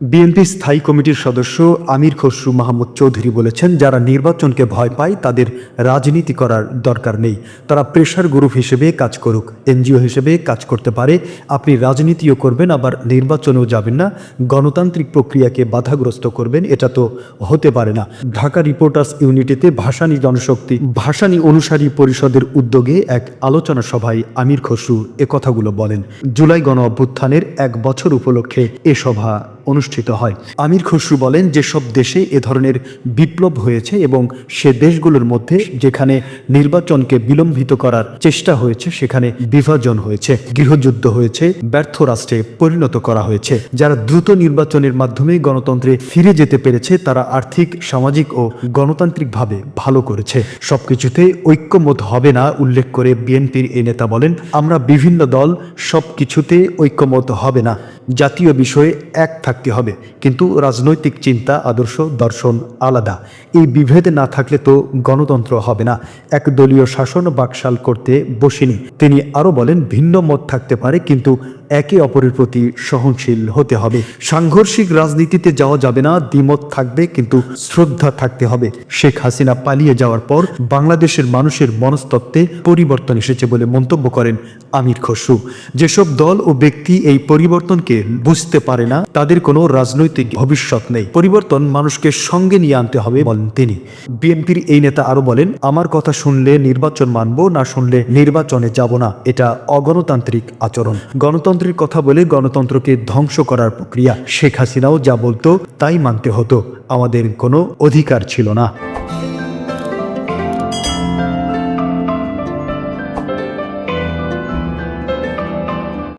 BNP স্থায়ী কমিটির সদস্য আমির খসরু মাহমুদ চৌধুরী বলেছেন, যারা নির্বাচনকে ভয় পায়, তাদের রাজনীতি করার দরকার নেই। তারা প্রেশার গ্রুপ হিসেবে কাজ করুক, এনজিও হিসেবে কাজ করতে পারে। আপনি রাজনীতিও করবেন, আবার নির্বাচনেও যাবেন না। গণতান্ত্রিক প্রক্রিয়াকে বাধাগ্রস্ত করবেন, এটা তো হতে পারে না। ঢাকা রিপোর্টার্স ইউনিটিতে ভাসানী জনশক্তি, ভাসানী অনুসারী পরিষদের উদ্যোগে এক আলোচনা সভায় আমির খসরু এ কথাগুলো বলেন। জুলাই গণ অভ্যুত্থানের এক বছর উপলক্ষে এ সভা অনুষ্ঠিত হয়। আমির খসরু বলেন যেসব দেশে এ ধরনের বিপ্লব হয়েছে এবং সে দেশগুলোর মধ্যে যেখানে নির্বাচনকে বিলম্বিত করার চেষ্টা হয়েছে, সেখানে বিভাজন হয়েছে, গৃহযুদ্ধ হয়েছে, ব্যর্থ রাষ্ট্রে পরিণত করা হয়েছে। যারা দ্রুত নির্বাচনের মাধ্যমে গণতন্ত্রে ফিরে যেতে পেরেছে, তারা আর্থিক, সামাজিক ও গণতান্ত্রিকভাবে ভালো করেছে। সবকিছুতে ঐক্যমত হবে না, উল্লেখ করে বিএনপির এই নেতা বলেন, আমরা বিভিন্ন দল সব কিছুতে ঐক্যমত হবে না। জাতীয় বিষয়ে এক থাকতে হবে। কিন্তু রাজনৈতিক চিন্তা, আদর্শ, দর্শন আলাদা। এই বিভেদ না থাকলে তো গণতন্ত্র হবে না। এক দলীয় শাসন বাকশাল করতে বসিনি। তিনি আরও বলেন, ভিন্ন মত থাকতে পারে, কিন্তু একে অপরের প্রতি সহনশীল হতে হবে। সাংঘর্ষিক রাজনীতিতে যাওয়া যাবে না, দ্বিমত থাকবে, কিন্তু শ্রদ্ধা থাকতে হবে। শেখ হাসিনা পালিয়ে যাওয়ার পর বাংলাদেশের মানুষের মনস্তত্ত্বে পরিবর্তন এসেছে বলে মন্তব্য করেন আমির খসরু। যেসব দল ও ব্যক্তি এই পরিবর্তনকে বুঝতে পারে না, তাদের কোনো রাজনৈতিক ভবিষ্যৎ নেই। পরিবর্তন মানুষকে সঙ্গে নিয়ে আনতে হবে, বলেন তিনি। বিএনপির এই নেতা আরও বলেন, আমার কথা শুনলে নির্বাচন মানব, না শুনলে নির্বাচনে যাব না। এটা অগণতান্ত্রিক আচরণ। গণতন্ত্রের কথা বলে গণতন্ত্রকে ধ্বংস করার প্রক্রিয়া শেখ হাসিনাও যা বলতো, তাই মানতে হতো। আমাদের কোনো অধিকার ছিল না।